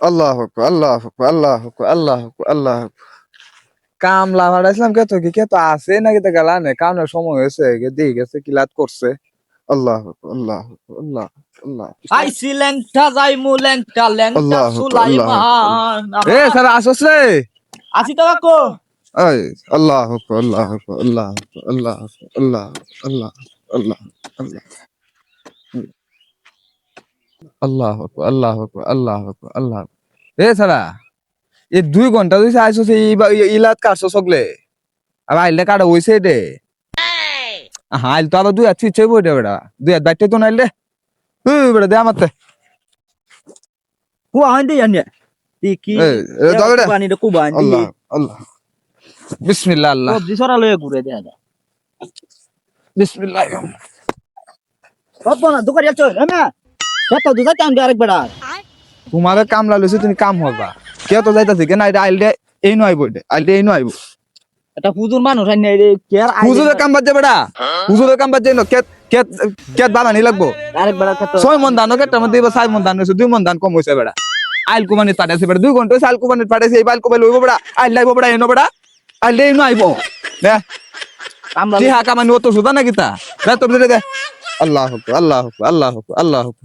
আল্লাহ আল্লাহ আল্লাহ আল্লাহ আল্লাহ কামলা ভাড়াইছিলাম কে তো কি কে তো আছে নাকি তো গেলা নে সময় হয়েছে কে দিয়ে গেছে কিলাত করছে আল্লাহ আল্লাহ আল্লাহ আল্লাহ আইসি ল্যাংটা যাইমু ল্যাংটা ল্যাংটা আল্লাহ, সুলাইমান এ স্যার আসছ রে আসি তো কাকু এই আল্লাহ আল্লাহ আল্লাহ আল্লাহ আল্লাহ আল্লাহ আল্লাহ আল্লাহ আল্লাহ আল্লাহ আল্লাহ আল্লাহ এ সারা এই দুই ঘণ্টা দিছে আইসো ইলাত কাটছো সকলে। আর আইলে কাটা হইছে দে হাইল তো আবার দুই হাত ছিচ্ছে বইটা বেটা দুই হাত বাইতে তো নাইল। দে বেটা দে আমারতে। কুয়া হইন দেই আনে তি কি? এই এ দাও বেটা কুবানি রে কুবানি আল্লাহ আল্লাহ বিসমিল্লাহ আল্লাহ। সবজি সরা লয়ে ঘুরে দেয়া যায় বিসমিল্লাহ। সব না দোকান চল না কত দুধা টান দে আরেক বেড়া। তোমারে কামলা লইছে তুমি কাম হবা। কে তো যাইতাছে কেন এটা আইলে এই নয় বইতে আইলে এই নয় এটা হুজুর মানুষ রে কে আর কাম বাজে বেটা হুজুরের কাম বাজে কে কে কে বানানি লাগবো? আরেক বেড়া কত ছয় মন ধান কেটে মধ্যে এবার ছয় মন ধান হয়েছে দুই মন ধান কম হয়েছে বেটা আইল কুমানি পাঠাইছে বেটা দুই ঘণ্টা হয়েছে আইল কুমানি পাঠাইছে এই বাইল কুমাই লইব বেটা আইল লাইব বেটা এনো বেটা আইল এই নয় আইব। নে। আমরা কি হাকা মানে অত সুদা নাকি তা? দে তোর দে দে। আল্লাহ হুকু আল্লাহ হুকু আল্লাহ হুকু আল্লাহ হুকু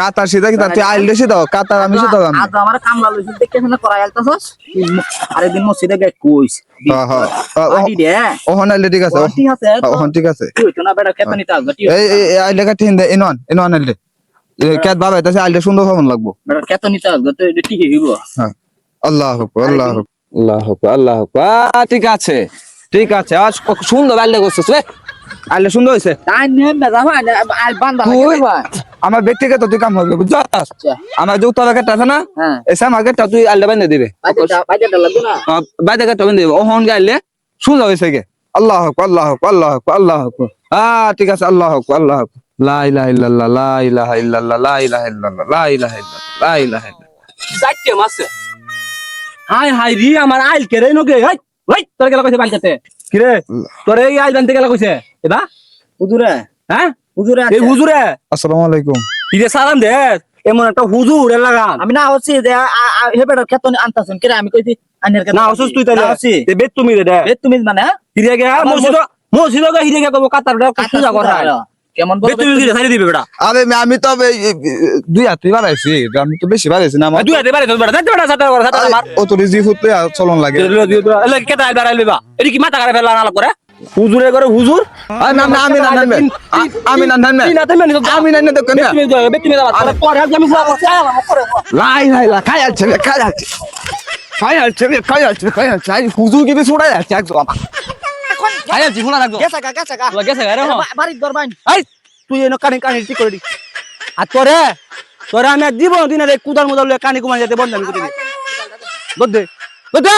কাতার সিধা কি তুই আইল দাও কাতার আমি সিধা দাম আজ আমার কামলা লইছিস দেখে শুনে করাই আলতাছস। আরেকদিন মসজিদে কইস। ওহন আইলে ঠিক আছে। ঠিক আছে ওহন ঠিক আছে। তুই তো না বেটা কেতন নিতে এই এই আইলে কাটি হিন্দে ইনন ইনন আইলে কেত বাবা এটা আইলে সুন্দর ভবন লাগবো। বেটা কেতন নিতে আসবে এটা ঠিক হইব। হ্যাঁ। আল্লাহ আল্লাহ আল্লাহ আল্লাহ ঠিক আছে ঠিক আছে। আজ সুন্দর আইলে করছিস রে আইলে সুন্দর তাই বান্দা ভাই আমার ব্যক্তিগত তুই কাম হবে বুঝছস আচ্ছা। আমার যে উত্তর গেটটা আছে না হ্যাঁ। এসে আমার তুই আইলে বাইন্দে দিবে। বাইরে গেটটা বাইন্দে দিবে। ওহন গাইলে সুন্দর হয়েছে গে। আল্লাহ আকবার, আল্লাহ আকবার, আল্লাহ আকবার, আল্লাহ আকবার। আহ ঠিক আছে আল্লাহ আকবার, আল্লাহ আকবার। লা ইলাহা ইল্লাল্লাহ লা ইলাহা ইল্লাল্লাহ লা ইলাহা ইল্লাল্লাহ লা ইলাহা ইল্লাল্লাহ লা ইলাহা ইল্লাল্লাহ। যাইতে মাসে। হাই হাই রি আমার আইল কে রে নগে? হাই হাই তোর গেলা কইছে বালকাতে কি রে তোর এই আইল বানতে গেলা কইছে। এবা? হুজুরে। হ্যাঁ? হুজুরে এই হুজুরে। আসসালামু আলাইকুম। কি রে সালাম দে এমন একটা হুজুর এর আমি না হচ্ছি যে হে বেটা কেতন আনতাছুন কে আমি কইছি আনের না হচ্ছিস তুই তাইলে? হচ্ছি। তে বেত তুমি রে এ তুমি মানে হিরে গে মসজিদ মসজিদ গে হিরে গে কব কাতার রে পূজা করা কেমন বেত তুমি কি ছাড়ি দিবে বেটা। আরে আমি তো দুই হাতে বাড়াইছি আমি তো বেশি বাড়াইছি না আমার। তুই আতে পারে তো বেটা যাতে বেটা সাতা করে সাতা মার। ও তো রিজি ফুটতে চলন লাগে। কেটা বা এডি কি মাথা করে ফেলা না করে? হুজুরে করে হুজুর আরে না না আমি না নামবে আমি না মেনি আমি না না তুমি যাও আরে পরে আমি করে লাই লাই লাই খাই আছে খাই আছে খাই আছে খাই আছে খাই আছে আই হুজুর কি ছুড়াই আছে একদম আই জি ফুলা লাগো গেছে গা গেছে গা গেছে গারে হ বাড়ি দরবান আই তুই এনো কানি কানি ঠিক করে দি আর তোরে তোরে আমি দিব দিন কুদার মুদার কানি কুমার যেতে বন্ধ আমি করে দি দে দে দে